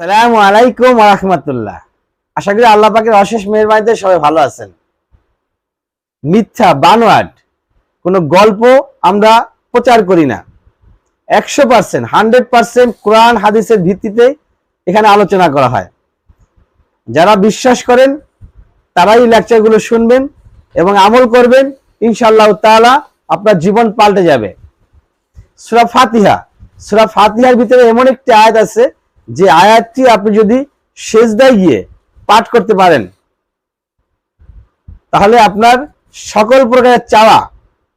সালামু আলাইকুম রহমতুল্লাহ। আশা করি আল্লাহ পাকের অশেষ মেহরবানিতে সবাই ভালো আছেন। মিথ্যা, বানোয়াট, কোনো গল্প আমরা প্রচার করি না। একশো পার্সেন্ট, হান্ড্রেড পার্সেন্ট কোরআন হাদিসের ভিত্তিতে এখানে আলোচনা করা হয়। যারা বিশ্বাস করেন, তারাই লেকচারগুলো শুনবেন এবং আমল করবেন ইনশাল্লাহ তাআলা আপনার জীবন পাল্টে যাবে। সুরা ফাতিহা, সুরা ফাতিহার ভিতরে এমন একটি আয়াত আছে যে আয়াতটি আপনি যদি সেজদায় গিয়ে পাঠ করতে পারেন, তাহলে আপনার সকল প্রকারের চাওয়া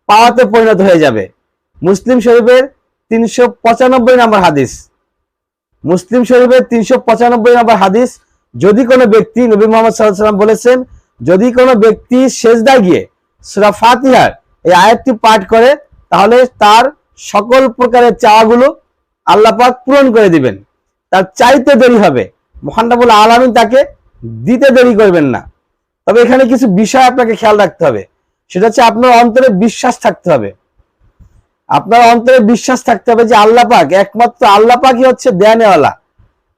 পাওয়াতে পরিণত হয়ে যাবে। মুসলিম শরীফের তিনশো পঁচানব্বই নম্বর হাদিস। মুসলিম শরীফের তিনশো পঁচানব্বই নম্বর হাদিস, যদি কোনো ব্যক্তি নবী মোহাম্মদ সাল্লাম বলেছেন, যদি কোনো ব্যক্তি সেজদায় গিয়ে সুরা ফাতিহার এই আয়াতটি পাঠ করে, তাহলে তার সকল প্রকারের চাওয়াগুলো আল্লাহ পাক পূরণ করে দিবেন। তার চাইতে দেরি হবে। মহানবুল আলমিন তাকে দিতে দেরি করবেন না। তবে এখানে কিছু বিষয় আপনাকে খেয়াল রাখতে হবে। সেটা হচ্ছে আপনার অন্তরে বিশ্বাস থাকতে হবে। আপনার অন্তরে বিশ্বাস থাকতে হবে যে আল্লাহ পাক, একমাত্র আল্লাহ পাকই হচ্ছে দেয়ানেওয়ালা।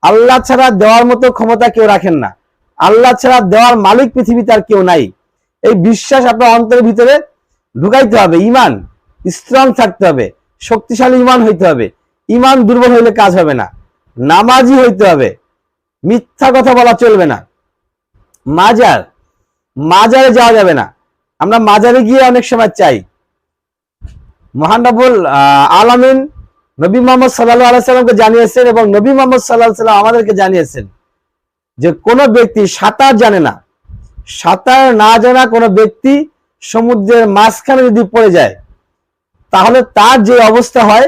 আল্লাহ ছাড়া দেওয়ার মতো ক্ষমতা কেউ রাখেন না। আল্লাহ ছাড়া দেওয়ার মালিক পৃথিবীতে আর কেউ নাই। এই বিশ্বাস আপনার অন্তরের ভিতরে ঢুকাইতে হবে। ইমান স্ট্রং থাকতে হবে। শক্তিশালী ইমান হইতে হবে। ইমান দুর্বল হইলে কাজ হবে না। নামাজি হইতে হবে। মিথ্যা কথা বলা চলবে না। মাজার, মাজারে যাওয়া যাবে না। আমরা মাজারে গিয়ে অনেক সময় চাই। মহানবুল আলামিন নবী মোহাম্মদ সাল্লাহ আলাইসাল্লামকে জানিয়েছেন এবং নবী মোহাম্মদ সাল্লাহ সাল্লাম আমাদেরকে জানিয়েছেন যে কোনো ব্যক্তি সাঁতার জানে না। সাঁতার না জানা কোনো ব্যক্তি সমুদ্রের মাঝখানে যদি পড়ে যায়, তাহলে তার যে অবস্থা হয়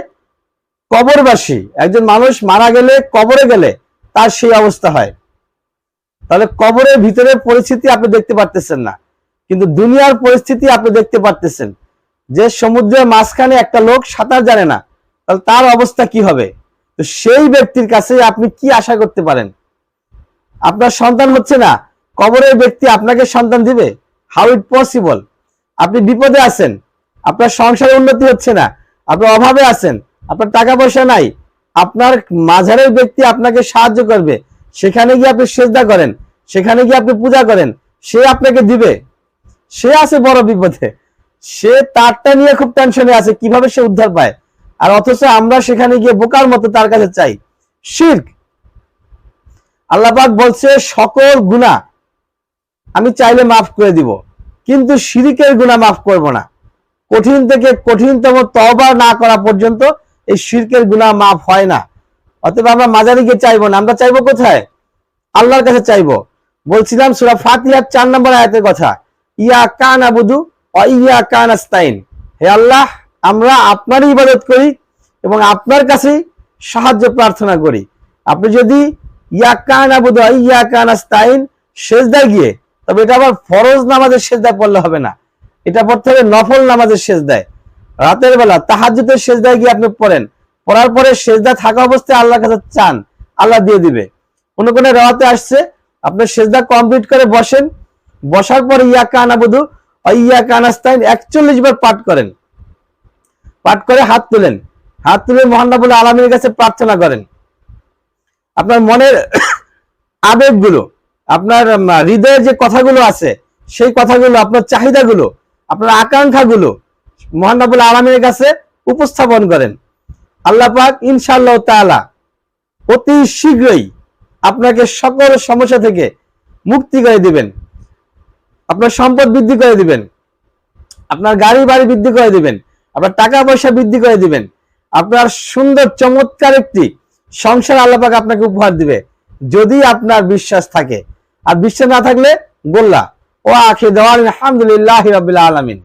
কবরবাসী, একজন মানুষ মারা গেলে কবরে গেলে তার সেই অবস্থা হয়। তাহলে কবরের ভিতরের পরিস্থিতি আপনি দেখতে পারতেছেন না, কিন্তু দুনিয়ার পরিস্থিতি আপনি দেখতে পারতেছেন। যে সমুদ্রের মাঝখানে একটা লোক সাঁতার জানে না, তাহলে তার অবস্থা কি হবে? তো সেই ব্যক্তির কাছে আপনি কি আশা করতে পারেন? আপনার সন্তান হচ্ছে না, কবরের ব্যক্তি আপনাকে সন্তান দিবে? হাউ ইট পসিবল আপনি বিপদে আছেন, আপনার সংসারে উন্নতি হচ্ছে না, আপনি অভাবে আছেন আপনার টাকা পয়সা নাই, আপনার মাঝারের ব্যক্তি আপনাকে সাহায্য করবে। সেখানে গিয়ে আপনি সেজদা করেন, সেখানে গিয়ে আপনি পূজা করেন, সে আপনাকে দিবে। সে আছে বড় বিপদে। সে তারটা নিয়ে খুব টেনশনে আছে, কীভাবে সে উদ্ধার পায়? আর অথচ আমরা সেখানে গিয়ে বোকার মতো তার কাছে চাই। শির্ক। আল্লাপাক বলছে, সকল গুণা আমি চাইলে মাফ করে দিব, কিন্তু শিরিকের গুণা মাফ করব না। কঠিন থেকে কঠিনতম তবা না করা পর্যন্ত এই শিরকের গুণা মাফ হয় না। অতএব আমরা মাজারি গিয়ে চাইব না। আমরা চাইব কোথায়? আল্লাহর কাছে চাইব। বলছিলাম সুরা ফাতিহার চার নম্বর আয়াতের কথা। ইয়া কান আবুদু ইয়া কান আস্তাইন। হে আল্লাহ, আমরা আপনারই ইবাদত করি এবং আপনার কাছেই সাহায্য প্রার্থনা করি। আপনি যদি ইয়া কান আবুদু ইয়া কান আস্তাইন সেজদায় গিয়ে, তবে এটা আবার ফরজ নামাজের সেজদায় পড়লে হবে না। এটা পড়তে হবে নফল নামাজের সেজদায়। রাতের বেলা তাহাজ্জুদের সেজদায় গিয়ে আপনি পড়েন। পড়ার পরে সেজদা থাকা অবস্থায় আল্লাহর কাছে চান, আল্লাহ দিয়ে দিবে। কোন কোন রেওয়াতে আসছে, আপনি সেজদা কমপ্লিট করে বসেন। বসার পরে ইয়া কান আবুদু ইয়া কানাস্তাইন একচল্লিশ বার পাঠ করেন। পাঠ করে হাত তুলেন। হাত তুলে মহান্নাবুল আলমীর কাছে প্রার্থনা করেন। আপনার মনের আবেগগুলো, আপনার হৃদয়ের যে কথাগুলো আছে, সেই কথাগুলো, আপনার চাহিদাগুলো, আপনার আকাঙ্ক্ষাগুলো মহানবুল আলমীর কাছে উপস্থাপন করেন। আল্লাহ পাক ইনশাআল্লাহ তাআলা অতি শীঘ্রই আপনাকে সকল সমস্যা থেকে মুক্তি করে দিবেন। আপনার সম্পদ বৃদ্ধি করে দিবেন। আপনার গাড়ি বাড়ি বৃদ্ধি করে দিবেন। আপনার টাকা পয়সা বৃদ্ধি করে দিবেন। আপনার সুন্দর চমৎকার একটি সংসার আল্লাহ পাক আপনাকে উপহার দিবে। যদি আপনার বিশ্বাস থাকে। আর বিশ্বাস না থাকলে গোল্লা। ও আখি দেওয়ান আলহামদুলিল্লাহ রাবিল আলমিন।